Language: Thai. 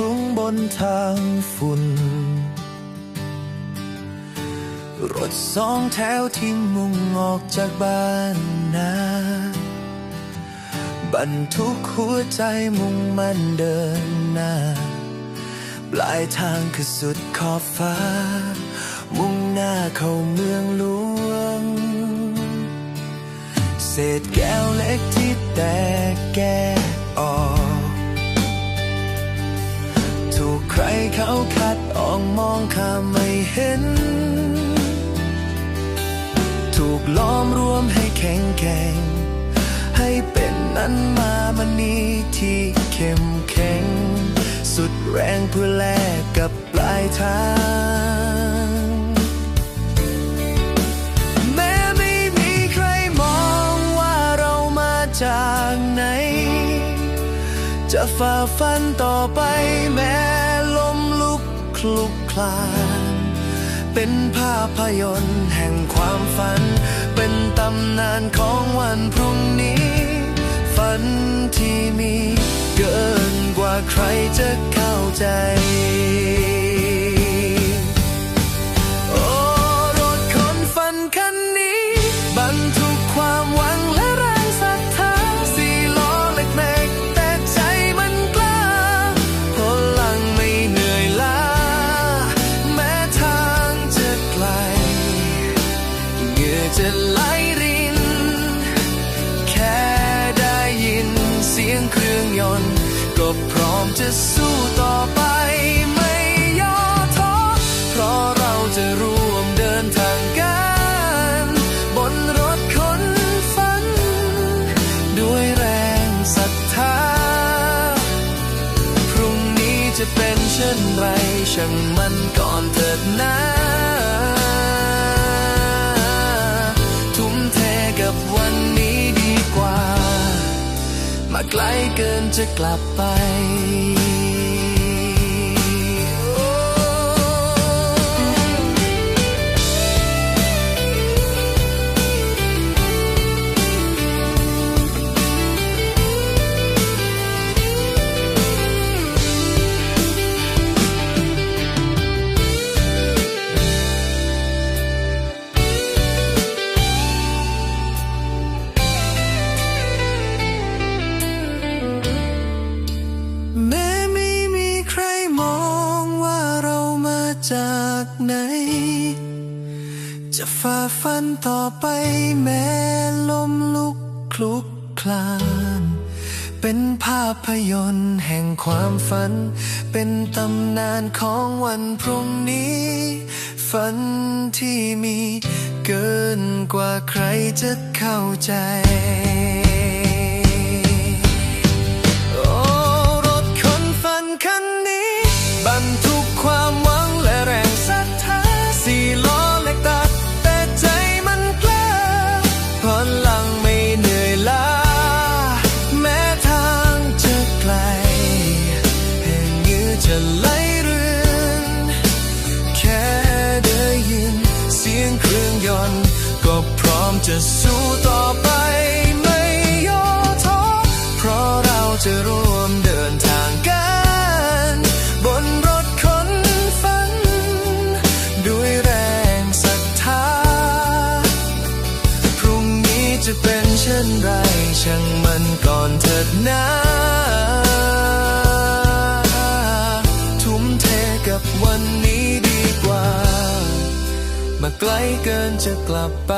ลุ้งบนทางฝุ่น รถสองแถวที่มุ่งออกจากบ้านนาบรรทุกหัวใจมุ่งมั่นเดินหน้า ปลายทางคือสุดขอบฟ้า มุ่งหน้าเข้าเมือง องข้ามไม่เห็น ถูกล้อมรวมให้แข็งแกร่งให้เป็นนั้นมามันนี้ที่เข้มแข็ง สุดแรงเพื่อแลกกับปลายทางแม้ไม่มีใครมองว่าเรามาจากไหน จะฝ่าฟันต่อไปแม้ลมลุกคลุก คลาน เป็นภาพยนตร์แห่งความฝัน เป็นตำนานของวันพรุ่งนี้ ฝันที่มีเกินกว่าใครจะเข้าใจโอ้รถคนฝันคันนี้บรรทุ จะสู้ต่อไปไม่ย่อท้อเพราะเราจะร่วมเดินทางกัน บนรถคนฝัน ด้วยแรงศรัทธา พรุ่งนี้จะเป็นเช่นไรช่างมันก่อนเถิดนะทุ่มเทกับวันนี้ มาไกลเกินจะกลับไปากไหน จะฝ่าฟันต่อไปแม้ลมลุกคลุกคลาน เป็นภาพยนตร์แห่งความฝัน เป็นตำนานของวันพรุ่งนี้ ฝันที่มีเกินกว่าใครจะเข้าใจ เไกลเกินจะกลับไป